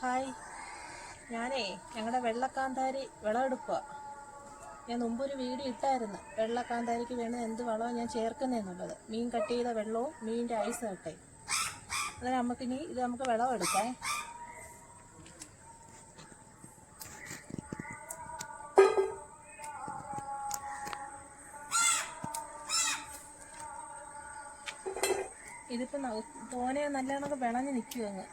Hi. ഞാനേ ഞങ്ങളുടെ വെള്ളക്കാന്താരി വിളവെടുക്കുക ഞാൻ മുമ്പൊരു വീഡിയോ ഇട്ടായിരുന്നു. വെള്ളക്കാന്താരിക്ക് വേണ്ട എന്ത് വളമാണ് ഞാൻ ചേർക്കുന്നതെന്നുള്ളത് മീൻ കട്ട് ചെയ്ത വെള്ളവും മീനിന്റെ ഐസ് കട്ടെ അത് നമുക്കിനി ഇത് നമുക്ക് വിളവെടുക്കാം. ഇതിപ്പോൾ തോനെ നല്ലവണ്ണം വിളഞ്ഞ് നിൽക്കും അങ്ങ്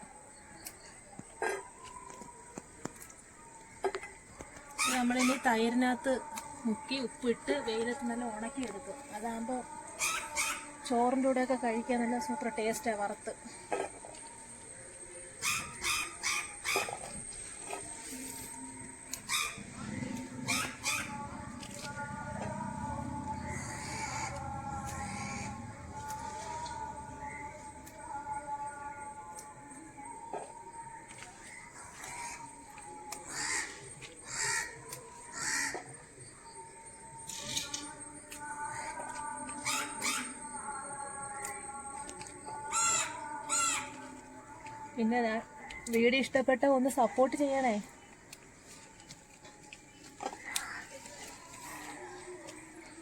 ഇത് നമ്മളിനി തൈരിനകത്ത് മുക്കി ഉപ്പിട്ട് വെയിലത്ത് നല്ല ഉണക്കി എടുക്കും. അതാകുമ്പോൾ ചോറിന്റെ കൂടെയൊക്കെ കഴിക്കാൻ നല്ല സൂപ്പർ ടേസ്റ്റാണ് വറുത്ത്. പിന്നെ വീഡിയോ ഇഷ്ടപ്പെട്ട ഒന്ന് സപ്പോർട്ട് ചെയ്യണേ.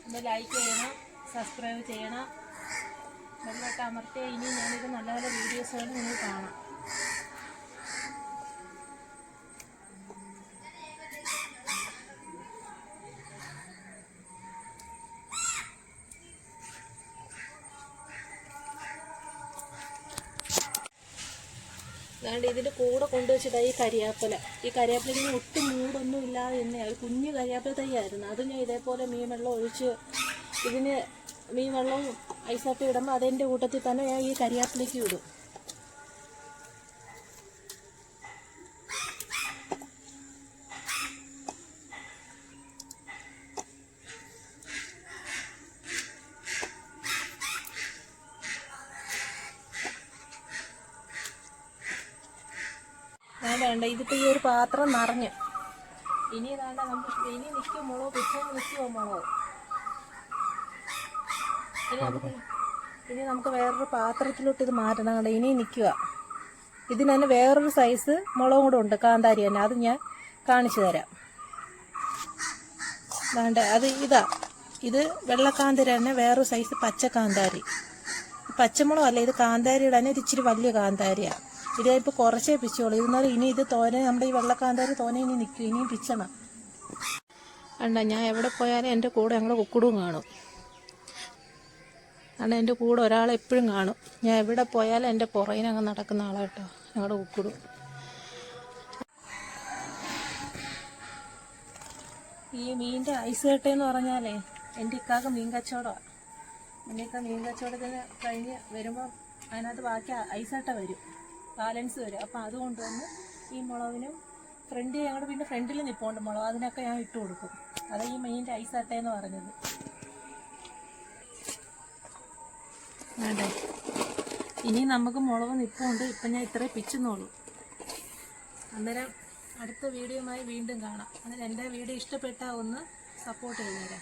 ഒന്ന് ലൈക്ക് ചെയ്യണം സബ്സ്ക്രൈബ് ചെയ്യണം. ബെല്ലൊക്കെ അമർത്തിയ ഇനി ഞാനിത് നല്ല നല്ല വീഡിയോസുകൾ നിങ്ങൾ കാണാം. അതുകൊണ്ട് ഇതിന്റെ കൂടെ കൊണ്ടുവച്ചിട്ടാണ് ഈ കരിയാപ്പല. ഈ കരിയാപ്പലയ്ക്ക് ഒട്ടും മൂടൊന്നും ഇല്ലാതെ തന്നെ ഒരു കുഞ്ഞു കരിയാപ്പല തൈയായിരുന്നു. അത് ഞാൻ ഇതേപോലെ മീൻ വെള്ളം ഒഴിച്ച് ഇതിന് മീൻ വെള്ളവും ഐസാപ്പി ഇടുമ്പോൾ അതിന്റെ കൂട്ടത്തിൽ തന്നെ ഞാൻ ഈ കരിയാപ്പലയ്ക്ക് ഇടും. വേണ്ട ഇതിപ്പോൾ ഈ ഒരു പാത്രം നിറഞ്ഞു. ഇനി വേണ്ട നമുക്ക് ഇനി നിൽക്കും മുളക് പിറ്റേ നിൽക്കുമോ മുളക് ഇനി നമുക്ക് ഇനി നമുക്ക് വേറൊരു പാത്രത്തിലോട്ട് ഇത് മാറ്റണം കണ്ട? ഇനി നിൽക്കുക ഇതിന് തന്നെ വേറൊരു സൈസ് മുളകും കൂടെ ഉണ്ട് കാന്താരി തന്നെ. അത് ഞാൻ കാണിച്ചു തരാം. വേണ്ട അത് ഇതാ. ഇത് വെള്ളക്കാന്താരി തന്നെ വേറൊരു സൈസ് പച്ച കാന്താരി. പച്ചമുളകല്ല ഇത് കാന്താരിയുടെ തന്നെ ഇത് ഇച്ചിരി വലിയ കാന്താരിയാണ് ഇത് ഇപ്പോൾ കുറച്ചേ പിച്ചോളൂ. ഇരുന്നാലും ഇനി ഇത് തോനെ നമ്മുടെ ഈ വെള്ളക്കാന്താരി തോനെ ഇനി നിൽക്കും ഇനിയും പിച്ചണം. അണ്ട ഞാൻ എവിടെ പോയാലും എന്റെ കൂടെ ഞങ്ങളുടെ കുക്കുടും കാണും. കാരണം എന്റെ കൂടെ ഒരാൾ എപ്പോഴും കാണും. ഞാൻ എവിടെ പോയാലും എന്റെ പുറകിനങ്ങ് നടക്കുന്ന ആളാട്ടോ ഞങ്ങളുടെ കുക്കുടും. ഈ മീനിന്റെ ഐസ് കട്ടയെന്ന് പറഞ്ഞാലേ എന്റെ ഇക്കാക്ക് മീൻ കച്ചവടമാണ് എന്റെ ഇക്ക മീൻ കച്ചവടത്തിന് കഴിഞ്ഞ് വരുമ്പോൾ അതിനകത്ത് ബാക്കി ഐസ് കട്ട വരും. ബാലൻസ് വരും. അപ്പം അതുകൊണ്ട് കൊണ്ടുവന്ന് ഈ മുളകിനും ഫ്രണ്ട് ഞങ്ങളുടെ പിന്നെ ഫ്രണ്ടിൽ നിൽപ്പുണ്ട് മുളക്. അതിനൊക്കെ ഞാൻ ഇട്ട് കൊടുക്കും. അത് ഈ റൈസ് ഐസ് എന്ന് പറഞ്ഞത്. വേണ്ടേ? ഇനി നമുക്ക് മുളക് നിൽപ്പുണ്ട് ഇപ്പം ഞാൻ ഇത്രേ പിച്ചെന്നുള്ളൂ. അന്നേരം അടുത്ത വീഡിയോയുമായി വീണ്ടും കാണാം. അന്നേരം എന്റെ വീഡിയോ ഇഷ്ടപ്പെട്ടാൽ ഒന്ന് സപ്പോർട്ട് ചെയ്യുന്നേരം.